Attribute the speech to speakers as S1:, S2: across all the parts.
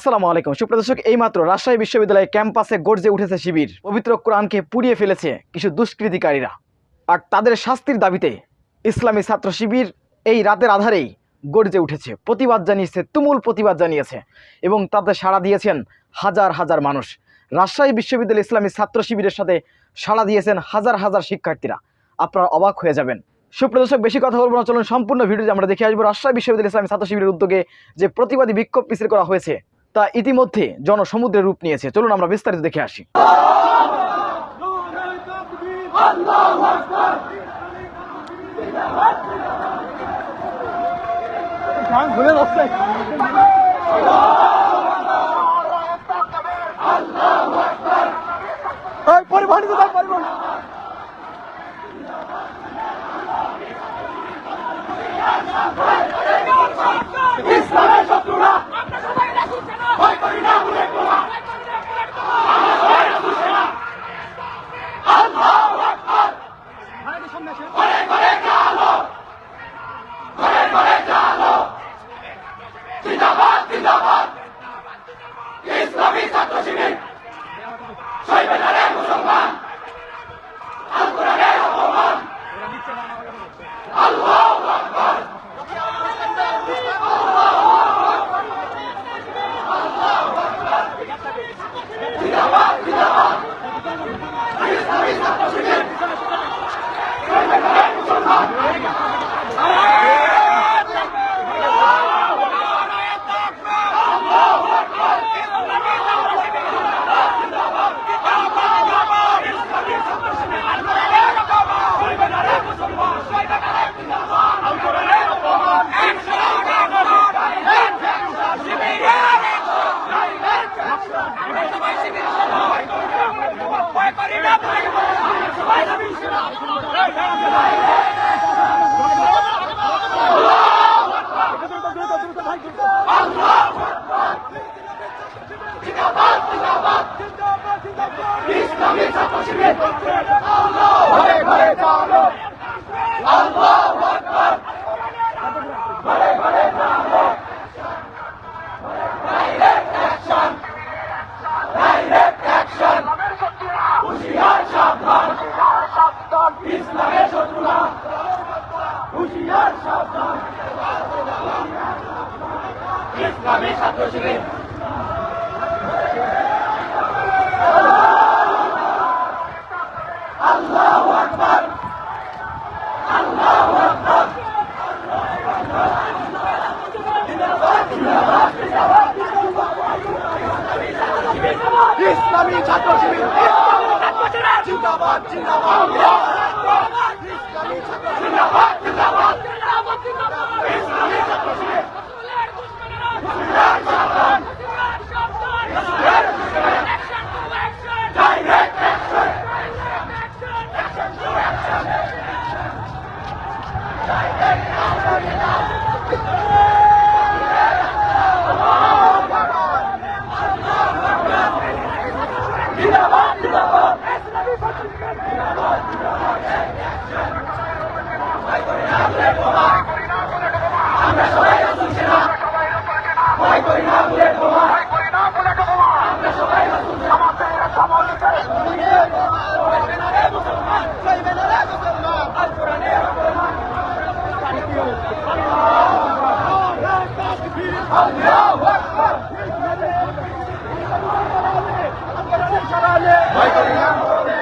S1: আসসালামু আলাইকুম। সুপ্রদর্শক এইমাত্র রাজশাহী বিশ্ববিদ্যালয়ের ক্যাম্পাসে গর্জে উঠেছে শিবির। পবিত্র কোরআনকে পুড়িয়ে ফেলেছে কিছু দুষ্কৃতিকারীরা। আর তাদের শাস্তির দাবিতে ইসলামী ছাত্র শিবির এই রাতের আধারেই গর্জে উঠেছে। প্রতিবাদ জানিয়েছে, তুমুল প্রতিবাদ জানিয়েছে এবং তাতে সাড়া দিয়েছেন হাজার হাজার মানুষ। রাজশাহী বিশ্ববিদ্যালয় ইসলামী ছাত্র শিবিরের সাথে সাড়া দিয়েছেন হাজার হাজার শিক্ষার্থীরা। আপনারা অবাক হয়ে যাবেন। সুপ্রদর্শক বেশি কথা বলব না, চলুন সম্পূর্ণ ভিডিওটি আমরা দেখে আসব। রাজশাহী বিশ্ববিদ্যালয় ইসলামী ছাত্র শিবিরের উদ্যোগে যে প্রতিবাদী বিক্ষোভ মিছিল করা হয়েছে তা ইতিমধ্যে জনসমুদ্রের রূপ নিয়েছে। চলুন আমরা বিস্তারিত দেখে আসি।
S2: শত্রুরা ঘরে ঘরে জালো ঘরে ঘরে জালো জিন্দাবাদ জিন্দাবাদ ইসলামী ছাত্র শিবির শৈবেদারে মুসলমান আল কোরআনের অপমান আল্লাহু আকবার জিন্দাবাদ জিন্দাবাদ ইসলামী ছাত্র শিবির শৈবেদারে মুসলমান জিন্দাবাদ জিন্দাবাদ ইসলামী ছাত্র শিবির ঘরে ঘরে জালো আল্লাহু আকবার ঘরে ঘরে জালো ডাইরেক্ট অ্যাকশন ডাইরেক্ট অ্যাকশন হুশিয়ার সাবধান ইসলামের শত্রুরা হুশিয়ার সাবধান ইসলামী ছাত্র শিবির আল্লাহু আকবার আল্লাহু আকবার ইসলামী ছাত্র শিবির জিন্দাবাদ জিন্দাবাদ ইসলামী ছাত্র জিন্দাবাদ জিন্দাবাদ ইসলামী ছাত্র শিবির ডাইরেক্ট অ্যাকশন জিন্দাবাদ জিন্দাবাদ আমরা সবাই রাসূল সেনা ভয় করি না বুলেট বোমা আমরা সবাই রাসূল সেনা আল্লাহু আকবার ভয় করি না ঘরে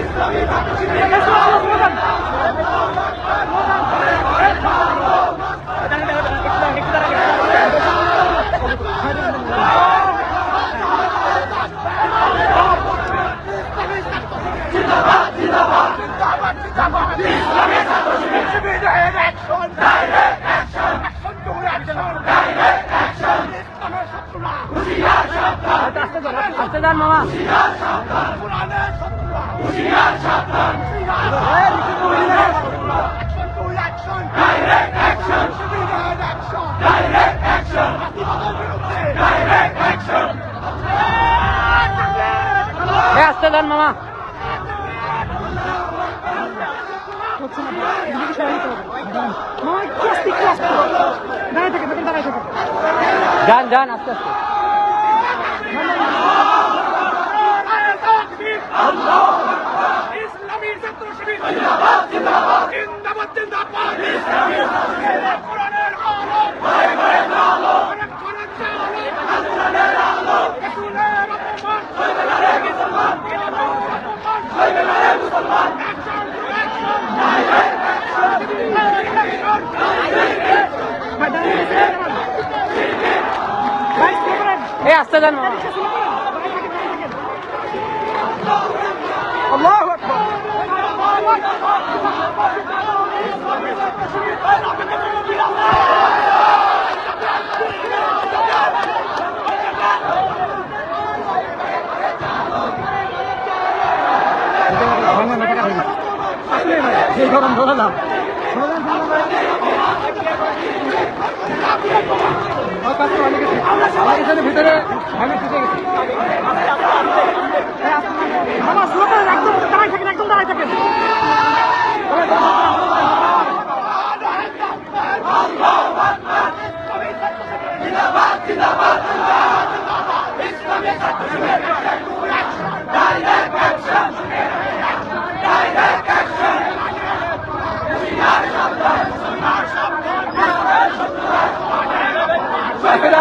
S2: ইসলামী সাবধান
S3: মামা হ্যাঁ, আসতে দেন মামা ডান ডান আস্তে আস্তে।
S2: ইসলামী ছাত্র শিবির জিন্দাবাদ জিন্দাবাদ।
S3: এই আস্তে
S4: জানো সেই গরম ধরালাম এখানে ভিতরে আমি একদম দাঁড়ায় থাকেন একদম দাঁড়ায় থাকেন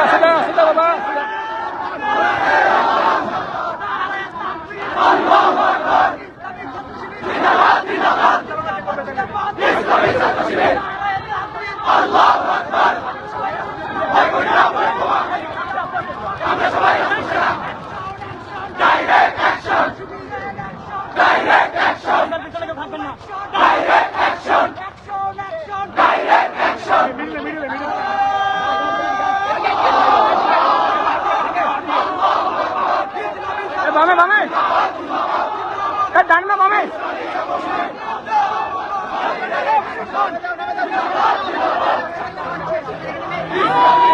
S2: Barcelona! বাংলা মামে Yeah!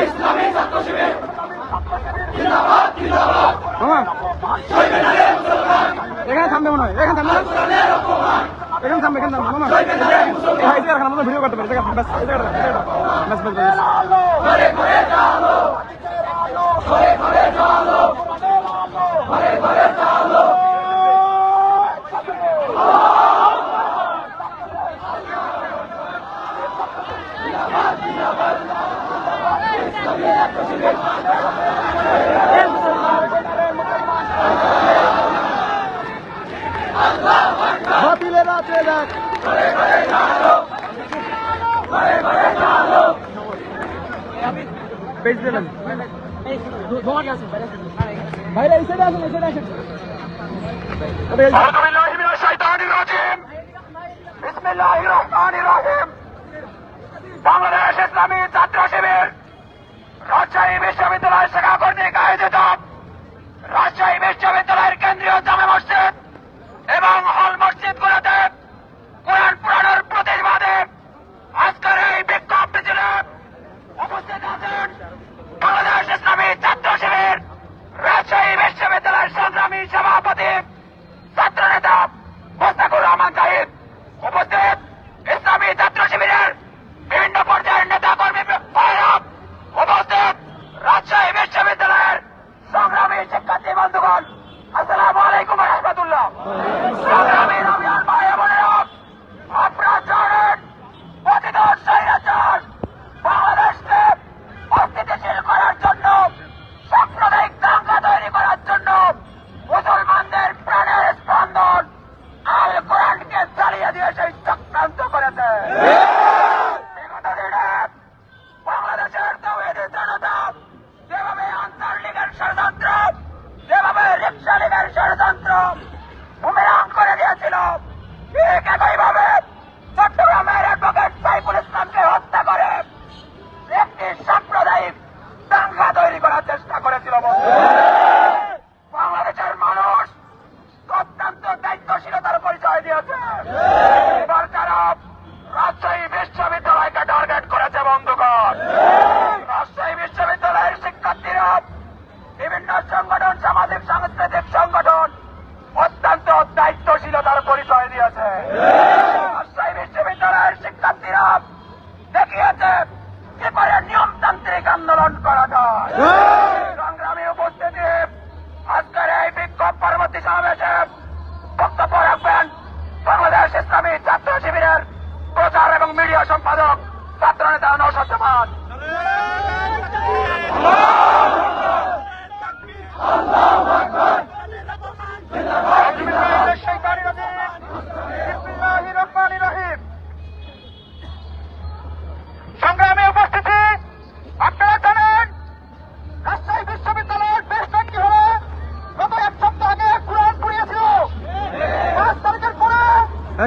S2: ইসলামী ছাত্র হ্যাঁ।
S4: এখানে থামবে মনে হয়। এখানে থামবে। এখানে থাম এখানে থাম মামা। ভাই এটা রাখেন আমরা ভিডিও করতে পারি দেখেন বাস এটা রাখেন বাস বাস বাস ঘরে ঘরে চলো। ঘরে ঘরে চলো। ঘরে ঘরে চলো। Allah সাথে রাখ।
S2: বেশ দিলাম ভাইরা এই সাইডে আসুন এই সাইডে আসুন। বাংলাদেশ ইসলামী ছাত্র শিবির রাজশাহী বিশ্ববিদ্যালয় শাখা কর্তৃক আয়োজিত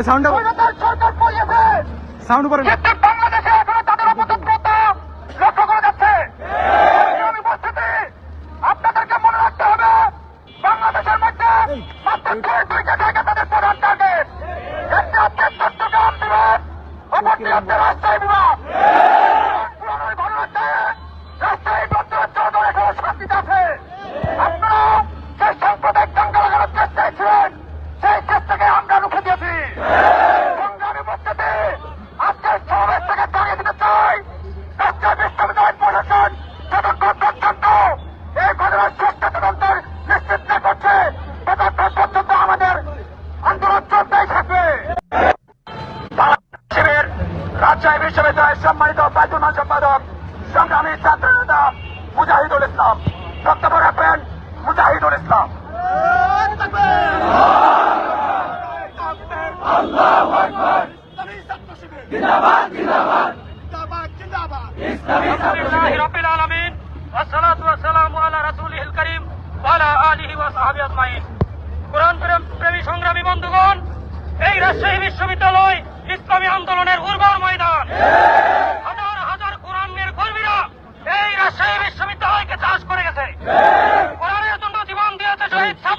S2: সাউন্ড সরকার করিয়েছে
S4: সাউন্ড করেন
S2: বাংলাদেশে এখনও তাদের অপতৎপরতা লক্ষ্য করা যাচ্ছে। আপনাদেরকে মনে রাখতে হবে বাংলাদেশের মধ্যে মাত্র দুইটা জায়গা তাদের প্রধান টার্গেট একটি হচ্ছে চট্টগ্রাম বিভাগ অপরটি হচ্ছে রাজশাহী বিভাগ সম্মানিত পাইতুমা সম্পাদক, সংগ্রামী ছাত্র নেতা মুজাহিদুল ইসলাম। বক্তব্য রাখবেন মুজাহিদুল ইসলাম।
S5: সংগ্রামী বন্ধুগণ এই রাজশাহী বিশ্ববিদ্যালয়
S2: Let's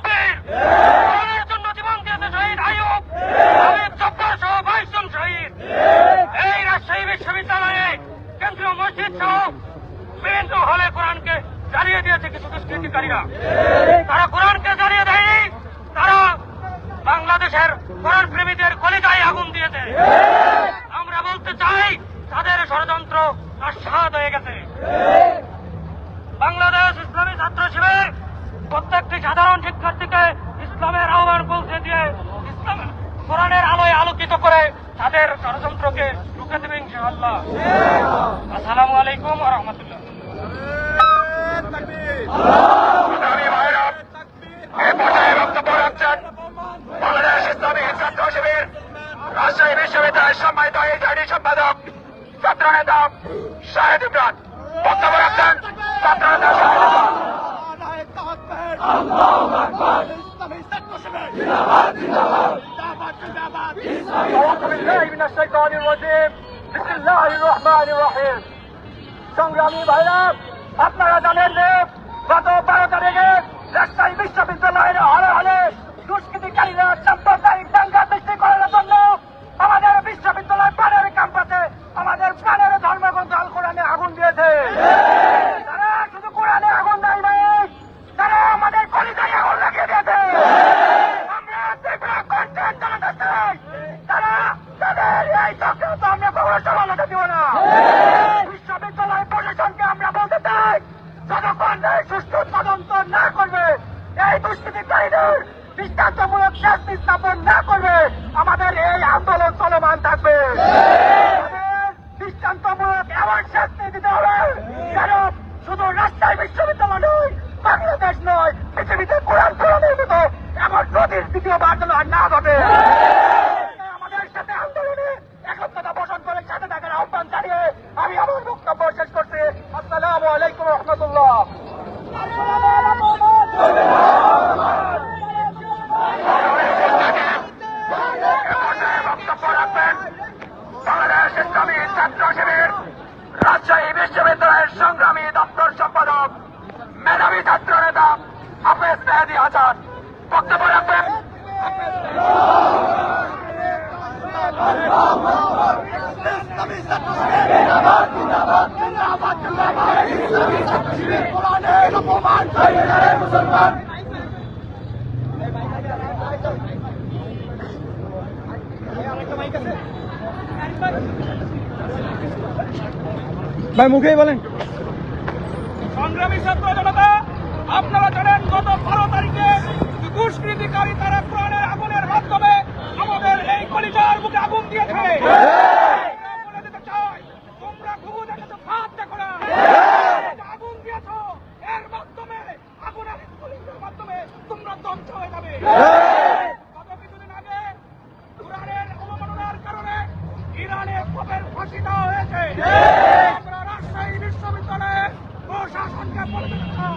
S4: ভাই মুখেই বলেন।
S5: সংগ্রামী ছাত্র জনতা আপনারা জানেন গত বারো তারিখে দুষ্কৃতিকারী তারা প্রাণের আগুনের মাধ্যমে আমাদের এই কলিজার মুখে আগুন দিয়েছে। হ্যাঁ। হ্যাঁ। আগুন এর মাধ্যমে মাধ্যমে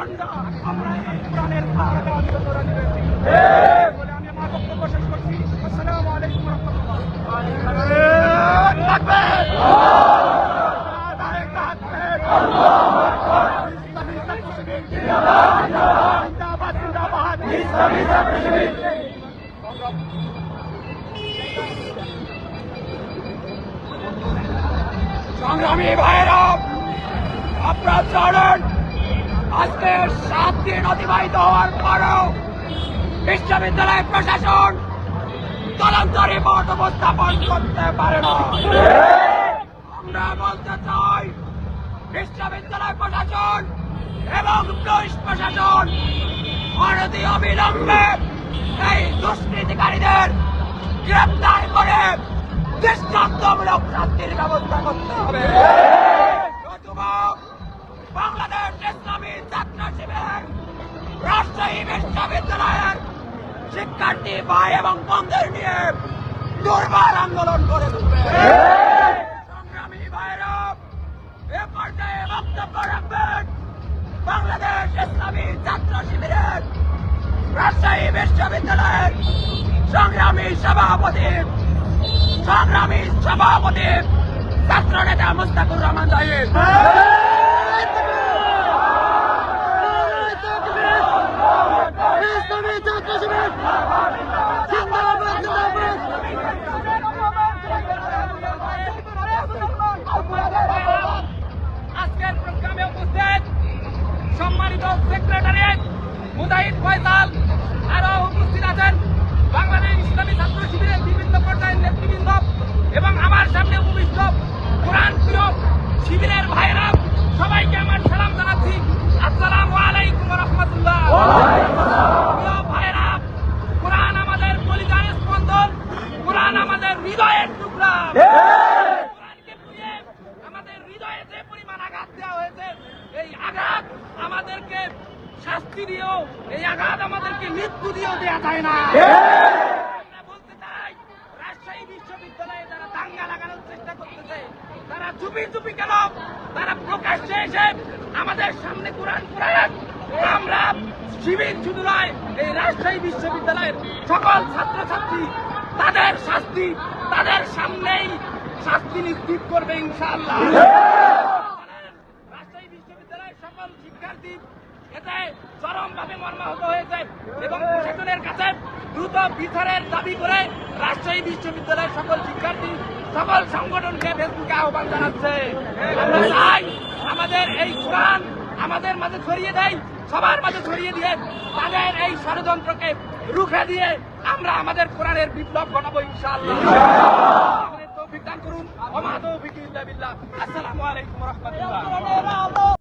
S5: আমরা প্রাণের
S6: সাত দিন অতিবাহিত হওয়ার পরও বিশ্ববিদ্যালয় প্রশাসন তদন্তরে মত উপস্থাপন করতে পারে না। আমরা বলতে চাই, বিশ্ববিদ্যালয় প্রশাসন এবং পুলিশ প্রশাসন ভারতীয় অবিলম্বে এই দুষ্কৃতিকারীদের গ্রেপ্তার করে দৃষ্টান্তমূলক শাস্তির ব্যবস্থা করতে হবে। বাংলাদেশ ইসলামী ছাত্র শিবির রাজশাহী বিশ্ববিদ্যালয়ের শিক্ষার্থী ভাই এবং বন্ধের নিয়ে দুর্বার সংগ্রামী ভাইরা, এ বাংলাদেশ ইসলামী ছাত্র শিবিরের রাজশাহী বিশ্ববিদ্যালয়ের সংগ্রামী সভাপতি সংগ্রামী সভাপতি ছাত্র নেতা মুস্তাকুর রহমান সাহেব।
S2: আজকের প্রোগ্রামে উপস্থিত সম্মানিত সেক্রেটারিয়েট মুজাহিদ ফয়সাল, আরও উপস্থিত আছেন বাংলাদেশ ইসলামী ছাত্র শিবিরের বিভিন্ন পর্যায়ের নেতৃবৃন্দ এবং আমার সামনে উপবিষ্ট কোরআন প্রিয় শিবিরের ভাইরা সবাইকে আমার সালাম জানাচ্ছি। আসসালামু আলাইকুম রহমতুল্লাহ প্রিয় ভাইরা কোরআন আমাদের পরিবার স্পন্দন কোরআন আমাদের হৃদয়ের টুকরা কোরআনকে পুড়িয়ে আমাদের হৃদয়ে যে পরিমাণ আঘাত দেওয়া হয়েছে এই আঘাত আমাদেরকে শাস্তি দিয়েও এই আঘাত আমাদেরকে মৃত্যু দিয়েও দেওয়া যায় না। বলতে চাই রাজশাহী বিশ্ববিদ্যালয়ে যারা দাঙ্গা লাগানোর চেষ্টা করতেছে তারা চুপি চুপি কেন? তারা প্রকাশ্যে এসে আমাদের সামনে কোরআন কোরআন আমরা শিবির শুধু নয় এই রাজশাহী বিশ্ববিদ্যালয়ের সকল ছাত্রছাত্রী তাদের শাস্তি তাদের সামনেই শাস্তি নিশ্চিত করবে ইনশাআল্লাহ রাজশাহী বিশ্ববিদ্যালয়ের সকল শিক্ষার্থী আমাদের এই মাঝে ছড়িয়ে দেয়, সবার মাঝে ছড়িয়ে দিয়ে তাদের এই ষড়যন্ত্রকে রুখে দিয়ে আমরা আমাদের কোরআনের বিপ্লব ঘটাবো ইনশাআল্লাহ। তৌফিক করুন। ওয়া রাহমাতুল্লাহ।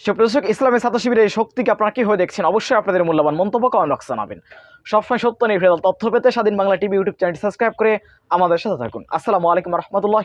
S1: সুপ্রদর্শক ইসলামের ছাত্র শিবিরের শক্তিকে আপনারা কি হয়ে দেখছেন? অবশ্যই আপনাদের মূল্যবান মন্তব্য কমেন্ট বক্সে জানাবেন। সবসময় সত্য, নির্ভেজাল তথ্য পেতে Swadhin Bangla TV YouTube channel subscribe করে আমাদের সাথে থাকুন। আসসালামু আলাইকুম রহমতুল্লাহ